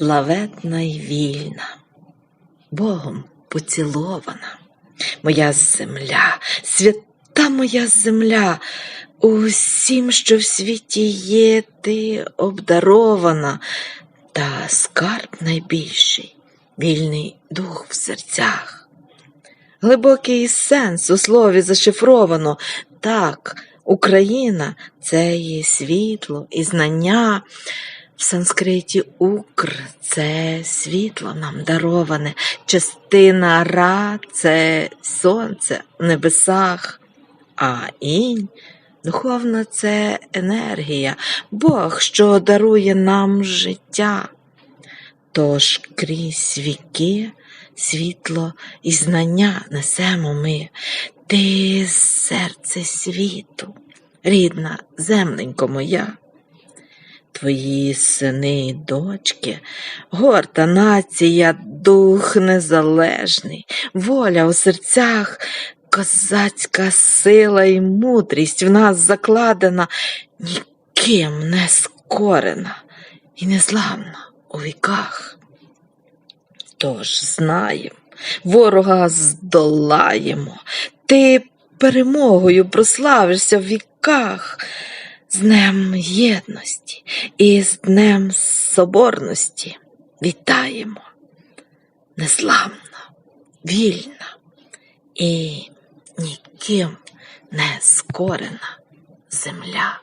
славетна й вільна, Богом поцілована, моя земля, свята моя земля, усім, що в світі є, ти обдарована, та скарб найбільший, вільний дух в серцях. Глибокий сенс у слові зашифровано. Так, Україна це є світло і знання. В санскриті Укр це світло нам дароване, частина Ра це сонце в небесах, а інь духовна це енергія, Бог, що дарує нам життя. Тож крізь віки світло і знання несемо ми, ти серце світу, рідна земленько моя. Твої сини й дочки, горта нація, дух незалежний, воля у серцях, козацька сила і мудрість в нас закладена, ніким не скорена і незламна у віках. Тож знаєм, ворога здолаємо, ти перемогою прославишся в віках. З Днем єдності і з Днем Соборності вітаємо. Незламна, вільна і ніким не скорена земля.